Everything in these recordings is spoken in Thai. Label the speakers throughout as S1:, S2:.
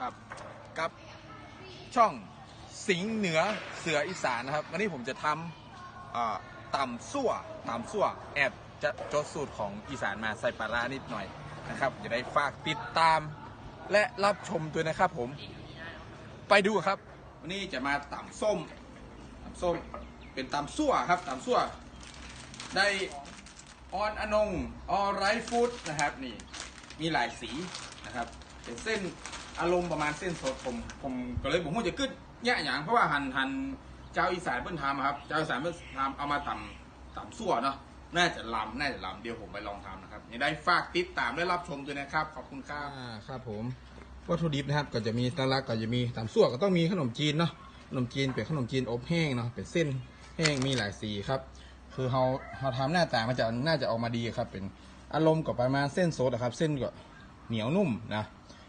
S1: ครับ กับช่องสิงห์เหนือเสืออีสานนะครับ วันนี้ผมจะทำอ่าตำซั่วต่ำซั่วแอบจะจดสูตรของอีสานมาใส่ปลาร้านิดหน่อยนะครับจะได้ฝากติดตามและรับชมด้วยนะครับผม ไปดูครับ วันนี้จะมาต่ำส้มต่ำส้มเป็นต่ำซั่วครับต่ำซั่วได้ออนอนงออไรฟูดนะครับนี่มีหลายสีนะครับ เป็นเส้น อารมณ์ประมาณเส้นสดผมผมก็เลยผมว่าจะกึดแย่อย่างเพราะว่าหันหันเจ้าอีสานเพิ่นทำครับ เจ้าอีสานเพิ่นทำเอามาตำตำซั่วเนาะน่าจะลำน่าจะลำเดี๋ยวผมไปลองทำนะครับยังได้ฝากติดตามและรับชมด้วยนะครับ ขอบคุณครับ อ่าครับผมวัตถุดิบนะครับก็จะมีตะลักก็จะมีตำซั่วก็ต้องมีขนมจีนเนาะขนมจีนเป็นขนมจีนอบแห้งเนาะเป็นเส้นแห้งมีหลายสีครับ คือเราเราทำหน้าตามันจะน่าจะออกมาดีครับ เป็นอารมณ์กับประมาณเส้นสดนะครับ เส้นก็เหนียวนุ่มนะ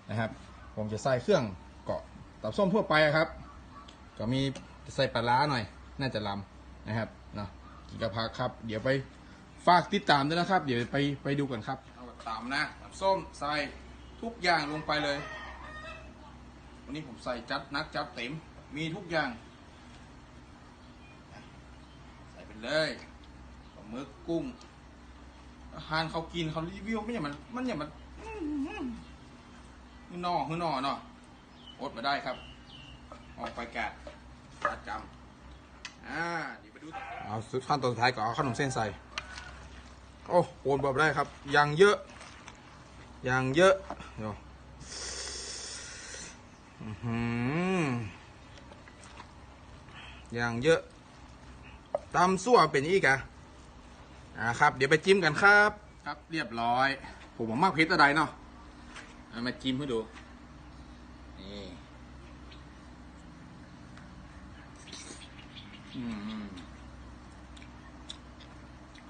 S1: นะครับ ผมจะใส่เครื่องเกาะตับส้มทั่วไปครับ ก็มีใส่ปลาร้าหน่อย น่าจะลำนะครับเนาะกินกระพักครับ เดี๋ยวไปฝากติดตามด้วยนะครับ เดี๋ยวไปไปดูกันครับเอาตามนะตับส้มใส่ทุกอย่างลงไปเลย วันนี้ผมใส่จัดนักจัดเต็มมีทุกอย่าง ใส่ไปเลยปลาหมึกกุ้งอาหารเขากินเขารีวิวไม่อย่มันมันอย่างมัน อื้อหือหือนอหือนอเนาะอดมาได้ครับ ออกไปแกะประจำอ่าเดี๋ยวไปดูต่อเอาขั้นตอนสุดท้ายก็เอาขนมเส้นใส่ โอ้โอนบอกได้ครับยังเยอะยังเยอะเดี๋ยวอื้อหือยังเยอะตำซั่วเป็นอีกอะอ่าครับ เดี๋ยวไปจิ้มกันครับ ครับเรียบร้อย ผมผมมากเพชรอะไรเนาะ เอามาจิ้มให้ดู นี่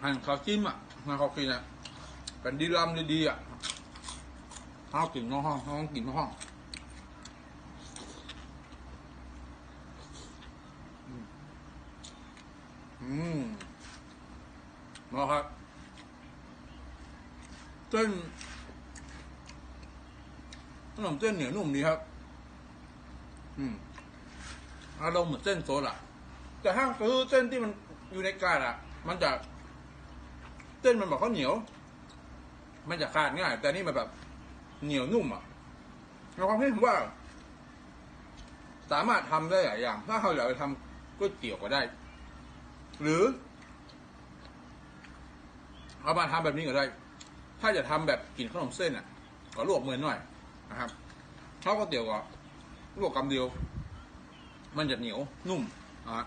S1: หั่นเขาจิ้มอะหั่นเขากินอะเป็นดีลำดีๆอะห้าวกินน้องห้องห้องกินน้องห้องอืมมาครับเส้น ขนมเส้นเหนียวนุ่มดีครับ อืมอารมณ์เหมือนเส้นโซดอะ แต่ถ้าคือเส้นที่มันอยู่ในกาดอะ มันจะ เส้นมันแบบข้าวเหนียว มันจะขาดง่าย แต่นี่มันแบบ เหนียวนุ่มอะในความคิดผมว่า สามารถทำได้หลายอย่าง ถ้าเขาอยากจะทำก๋วยเตี๋ยวก็ได้ หรือเอามาทำแบบนี้ก็ได้ ถ้าจะทำแบบกินขนมเส้นอะ ก็ลวกมือหน่อย นะครับข้าวก๋วยเตี๋ยวก็ลวกกำเดียว มันจะเหนียวนุ่มอะ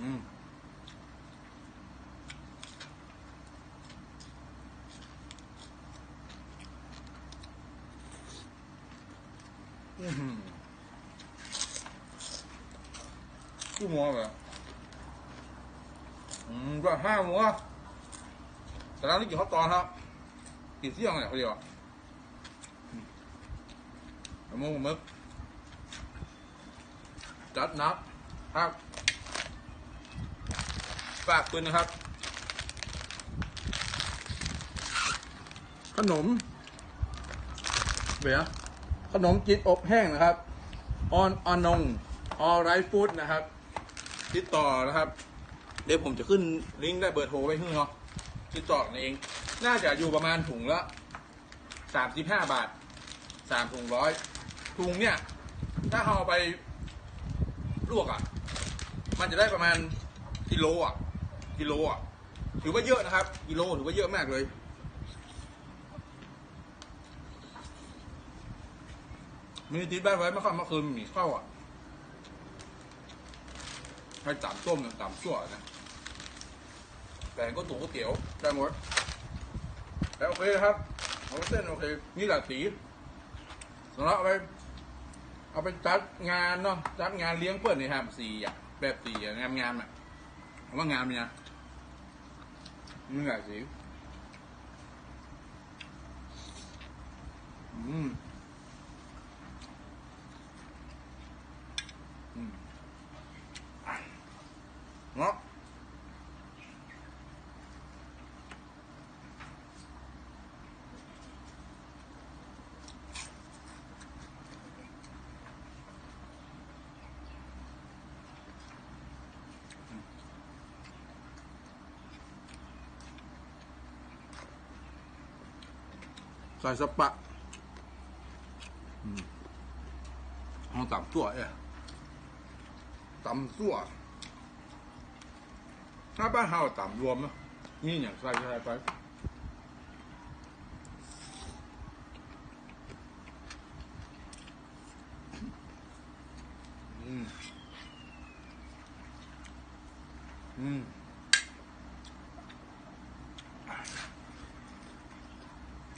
S1: อืมอือหือกู้มัวแบบ อืมก็ห้ามัวแต่ร้านนี้กินข้าวตอนครับกินเที่ยงเนี่ยเขาเดีวอะอืมเอามือมึกจัดนับครับฝากตัวนะครับ ขนมเบียขนมจีนอบแห้งนะครับ ออนออนงออไรฟู้ดนะครับ ติดต่อนะครับ เดี๋ยวผมจะขึ้นลิงก์ได้เบอร์โทรไว้ให้เนาะติดต่อกันเอง น่าจะอยู่ประมาณถุงละสามสิบห้าบาทสามถุงร้อยถุงเนี่ย ถ้าเอาไปลวกอะ มันจะได้ประมาณกิโลอะกิโลอะถือว่าเยอะนะครับ กิโลถือว่าเยอะมากเลยมีติดบ้านไว้เมื่อค่ำเมื่อคืนมีข้าวอะให้ตำส้มตำชั่วนะ แต่ก็ตุ๋ก๋วยเตี๋ยวได้หมดแต่โอเคครับเอาเส้นโอเคนี่แหละสีสำหรับเอาไปเอาไปจัดงานเนาะจัดงานเลี้ยงเพื่อนในครับสีอะแบบสีอะงามงามอะว่างามเลยนะนี่แหละสีอืมอืมเนาะ ใส่สปะห้องต่ำตัวเอ้ยต่ำตัวถ้าบ้านเฮาต่ำรวมนะมีอย่างใส่ใส่ไปอืมอืม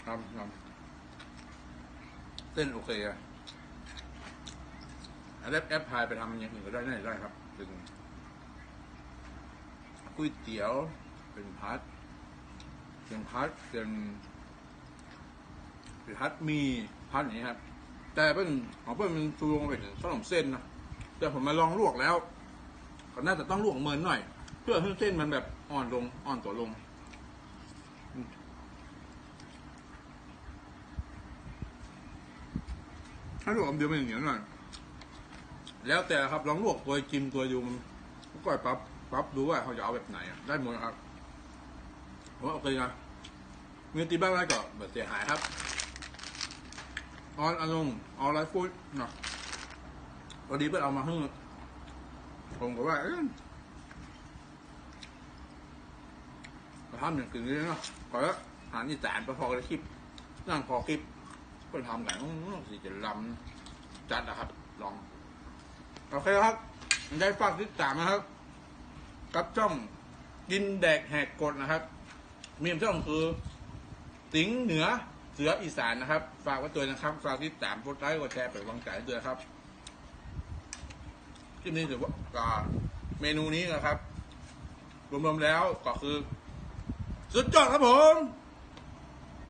S1: ครับครับเส้นโอเคอะแอปแอปพายไปทำอย่างอื่นก็ได้ได้ได้ครับเป็นก๋วยเตี๋ยว เป็นพัดเป็นพัดเป็นเป็นพัดมีพัดอย่างนี้ครับ แต่เป็นของเพื่อนมันชูลงไปถึงขนมเส้นนะแต่ผมมาลองลวกแล้วก็น่าจะต้องลวกเมินหน่อย เพื่อให้เส้นมันแบบอ่อนลงอ่อนตัวลง ถ้าลวกคำเดียวมันเหนียวหน่อยแล้วแต่ครับลองลวกตัวจิมตัวยูมันก็ปรับปรับดูว่าเขาจะเอาแบบไหนอะได้หมดครับผมว่าโอเคนะมีตีบ้านอะไรก็แบบเสียหายครับออนอารมณ์ออนไลฟ์ฟู้ดเนาะพอดีเพื่อนเอามาให้ผมก็ว่าเอ๊ะมาทำอย่างอื่นเลยเนาะขอแล้วหาที่จานไปพอกันคลิปนั่งพอคลิป ก็ทำกันอื้อสิจะลำจัดนะครับ ลอง โอเคครับ ได้ฝากติดตามนะครับ กับช่องกินแดกแหกกดนะครับ มีช่องคือ สิงเหนือเสืออีสานนะครับ ฝากไว้ตัวนะครับ ฝากติดตามกดไลค์กดแชร์ไปวางใจด้วยครับคลิปนี้ถือว่าเมนูนี้นะครับ รวมๆแล้วก็คือ สุดยอดครับผม